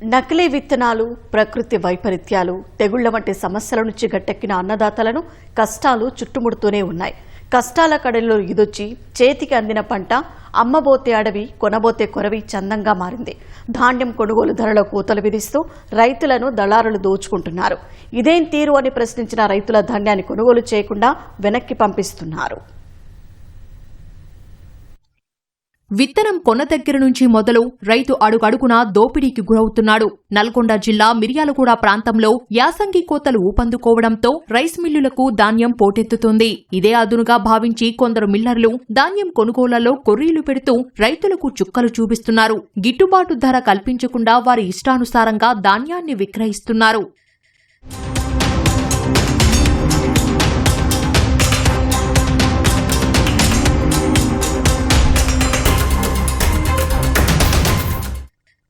నకిలీ విత్తనాలు ప్రకృతి వైపరీత్యాలు తెగుళ్ళ వంటి సమస్యల నుంచి గట్టెక్కిన అన్నదాతలను కష్టాలు చుట్టుముడుతూనే ఉన్నాయి. కష్టాల కడలిలో ఇదొచ్చి చేతికి అందిన పంట అమ్మబోతే అడవి కొనబోతే కొరవి చందంగా మారింది. ధాన్యం కొనుగోలు ధరల కోతలు విధిస్తూ రైతులను దళారులు దోచుకుంటున్నారు. ఇదేం తీరు అని ప్రశ్నించిన రైతుల ధాన్యాన్ని కొనుగోలు చేయకుండా వెనక్కి పంపిస్తున్నారు. విత్తనం కొన్న దగ్గర నుంచి మొదలు రైతు అడుగడుగునా దోపిడీకి గురవుతున్నాడు. నల్గొండ జిల్లా మిర్యాలగూడ ప్రాంతంలో యాసంగి కోతలు ఊపందుకోవడంతో రైస్ మిల్లులకు ధాన్యం పోటెత్తుతుంది. ఇదే అదునుగా భావించి కొందరు మిల్లర్లు ధాన్యం కొనుగోళ్ళలో కొర్రీలు పెడుతూ రైతులకు చుక్కలు చూపిస్తున్నారు. గిట్టుబాటు ధర కల్పించకుండా వారి ఇష్టానుసారంగా ధాన్యాన్ని విక్రయిస్తున్నారు.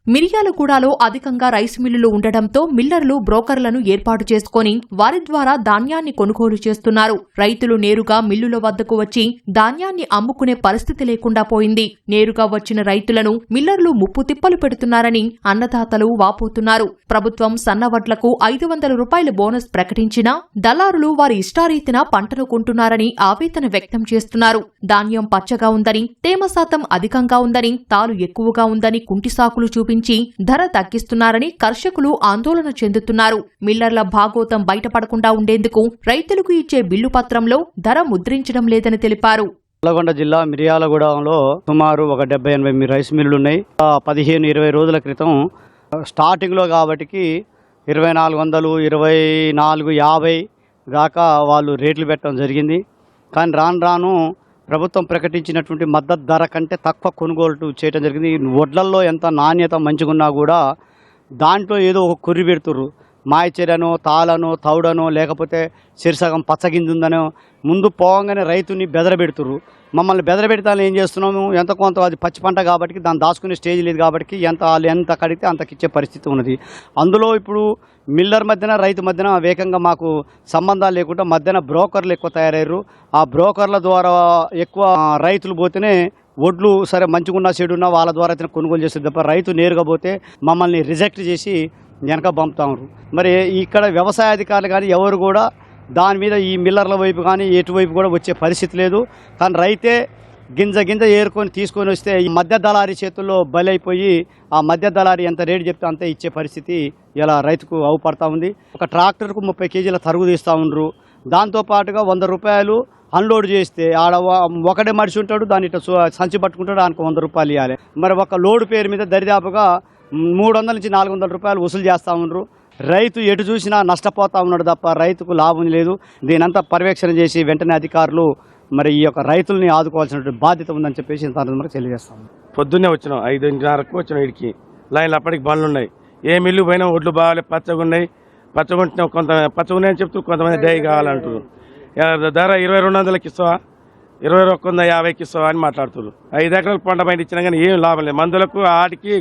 మిరియాలగూడలో అధికంగా రైస్ మిల్లులు ఉండడంతో మిల్లర్లు బ్రోకర్లను ఏర్పాటు చేసుకుని వారి ద్వారా ధాన్యాన్ని కొనుగోలు చేస్తున్నారు. రైతులు నేరుగా మిల్లుల వద్దకు వచ్చి ధాన్యాన్ని అమ్ముకునే పరిస్థితి లేకుండా పోయింది. నేరుగా వచ్చిన రైతులను మిల్లర్లు ముప్పు తిప్పలు పెడుతున్నారని అన్నదాతలు వాపోతున్నారు. ప్రభుత్వం సన్నవడ్లకు ఐదు వందల రూపాయల బోనస్ ప్రకటించినా దళారులు వారి ఇష్టారీతిన పంటను కొంటున్నారని ఆవేదన వ్యక్తం చేస్తున్నారు. ధాన్యం పచ్చగా ఉందని తేమ శాతం అధికంగా ఉందని తాలు ఎక్కువగా ఉందని కుంటి సాకులు చూపించి ధర తగ్గిస్తున్నారని కర్షకులు ఆందోళన చెందుతున్నారు. మిల్లర్ల భాగోతం బయటపడకుండా ఉండేందుకు రైతులకు ఇచ్చే బిల్లు పత్రంలో ధర ముద్రించడం లేదని తెలిపారు. నల్లగొండ జిల్లా మిర్యాలగూడెంలో సుమారు ఒక డెబ్బై ఎనభై రైస్ మిల్లులు ఉన్నాయి పదిహేను ఇరవై రోజుల క్రితం స్టార్టింగ్లో కాబట్టికి ఇరవై నాలుగు వందలు ఇరవై నాలుగు యాభై దాకా వాళ్ళు రేట్లు పెట్టడం జరిగింది. కానీ రాను రాను ప్రభుత్వం ప్రకటించినటువంటి మద్దతు ధర కంటే తక్కువ కొనుగోలు చేయడం జరిగింది. వడ్లల్లో ఎంత నాణ్యత మంచిగున్నా కూడా దాంట్లో ఏదో ఒక కుర్రి పెడుతుర్రు. మాయచెరను తాళనో తౌడనో లేకపోతే శీర్షకం పచ్చగింజుందనో ముందు పోగానే రైతుని బెదరబెడుతుర్రు. మమ్మల్ని బెదరబెడతాను ఏం చేస్తున్నాము? ఎంత కొంత అది పచ్చి పంట కాబట్టి దాన్ని దాచుకునే స్టేజ్ లేదు కాబట్టి ఎంత వాళ్ళు ఎంత కడిగితే అంతకిచ్చే పరిస్థితి ఉన్నది. అందులో ఇప్పుడు మిల్లర్ మధ్యన రైతు మధ్యన వేగంగా మాకు సంబంధాలు లేకుండా మధ్యన బ్రోకర్లు ఎక్కువ తయారయ్యారు. ఆ బ్రోకర్ల ద్వారా ఎక్కువ రైతులు పోతేనే ఒడ్లు సరే మంచిగున్నా చెడున్నా వాళ్ళ ద్వారా అయితే కొనుగోలు చేసేది తప్ప రైతు నేరుగా పోతే మమ్మల్ని రిజెక్ట్ చేసి వెనక పంపుతారు మరి ఇక్కడ వ్యవసాయ అధికారులు కానీ ఎవరు కూడా దాని మీద ఈ మిల్లర్ల వైపు కానీ ఎటువైపు కూడా వచ్చే పరిస్థితి లేదు. కానీ రైతే గింజ గింజ ఏరుకొని తీసుకొని వస్తే ఈ మధ్య దళారి చేతుల్లో బలైపోయి ఆ మధ్య దళారి ఎంత రేటు చెప్తే అంతే ఇచ్చే పరిస్థితి ఇలా రైతుకు అవుపడతా ఉంది. ఒక ట్రాక్టర్కు ముప్పై కేజీల తరుగు తీస్తూ ఉండరు దాంతో పాటుగా వంద రూపాయలు అన్లోడ్ చేస్తే ఆడ ఒకటే ఒకడే మనిషి ఉంటాడు దాని ఇట్లా సంచి పట్టుకుంటాడు దానికి వంద రూపాయలు ఇవ్వాలి మరి ఒక లోడ్ పేరు మీద దరిదాపుగా మూడు వందల నుంచి నాలుగు వందల రూపాయలు వసూలు చేస్తూ ఉన్నారు రైతు ఎటు చూసినా నష్టపోతా ఉన్నాడు తప్ప రైతుకు లాభం లేదు. దీనంతా పర్యవేక్షణ చేసి వెంటనే అధికారులు మరి ఈ యొక్క రైతుల్ని ఆదుకోవాల్సినటువంటి బాధ్యత ఉందని చెప్పేసి ఇంత మనకు తెలియజేస్తాం పొద్దున్నే వచ్చినాం ఐదున్నరకు వచ్చినాం ఇడికి. లైన్లు అప్పటికి బండ్లు ఉన్నాయి ఏ మిల్లు పోయినా ఒడ్లు బాగాలే పచ్చగా ఉన్నాయి పచ్చగా కొంత పచ్చగా ఉన్నాయని చెప్తూ కొంతమంది డై కావాలంటున్నారు ధర ఇరవై రెండు వందలకి ఇస్తావా? ఇరవై ఒక్క వంద యాభైకి ఇస్తావా అని మాట్లాడుతున్నారు. ఐదు ఎకరాలు పంట పైన ఇచ్చినా కానీ ఏం లాభం లేదు. మందులకు ఆడికి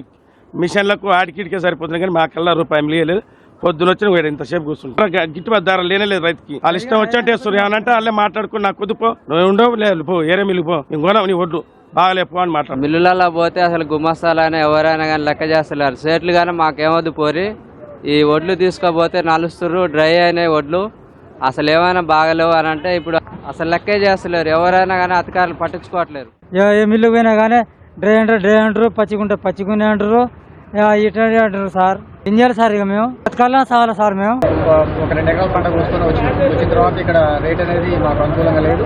మిషన్లకు ఆడికి ఇడికే సరిపోతుంది కానీ మాకల్లా రూపాయి మిలియలేదు పొద్దున వచ్చిన వేడు ఇంతసేపు కూర్చుంటారు గిట్టుబాటు ధర లేనే లేదు రైతుకి. వాళ్ళ ఇష్టం వచ్చంటే సూర్యానంటే వాళ్ళే మాట్లాడుకుని నాకు కుదుపో నువ్వు ఉండవు లేదు పో ఏరే మిల్లు పో. నేను కొనవు నీ ఒడ్డు బాగాలేపో అని మాట్లాడు. మిల్లులలో పోతే అసలు గుమస్తాలైనా ఎవరైనా కానీ లెక్క చేస్తలేరు. సేట్లు కానీ మాకేమొద్దు పోరి. ఈ వడ్లు తీసుకపోతే నలుస్తుర్రు డ్రై అయినాయి వడ్లు. అసలు ఏమైనా బాగలేవు అని అంటే ఇప్పుడు అసలు లెక్కే చేస్తలేరు. ఎవరైనా కానీ అధికారులు పట్టించుకోవట్లేరు. ఏ మిల్లు పోయినా కానీ డ్రై అంటారు డ్రై అంటారు పచ్చిగుంటే పచ్చిగునే అంటారు ఇట్లా అంటారు సార్. ఏం చేయాలి సార్ ఇక మేము. బతకాలనా సావాలా సార్ మేము? ఒక రెండు ఎకరాల పంట కోసుకొని వచ్చినాం. వచ్చిన తర్వాత ఇక్కడ రేట్ అనేది మాకు అనుకూలంగా లేదు.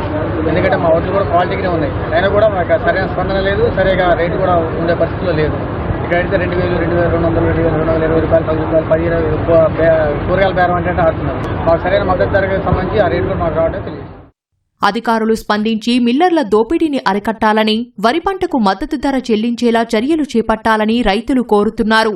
ఎందుకంటే మా వడ్లు కూడా క్వాలిటీగానే ఉన్నాయి. అయినా కూడా మాకు సరైన స్పందన లేదు. సరిగా రేటు కూడా ఉండే పరిస్థితిలో లేదు. ఇక్కడ అయితే రెండు వేలు రెండు వేల రెండు వందలు రెండు వేల రెండు వందల ఇరవై రూపాయలు పది రూపాయలు పది ఇరవై కూరగాయల బేరం అంటే ఆడుతున్నారు. మాకు సరైన మద్దతు ధరకు సంబంధించి ఆ రేటు కూడా మాకు రావడం తెలియదు. అధికారులు స్పందించి మిల్లర్ల దోపిడీని అరికట్టాలని వరి పంటకు మద్దతు ధర చెల్లించేలా చర్యలు చేపట్టాలని రైతులు కోరుతున్నారు.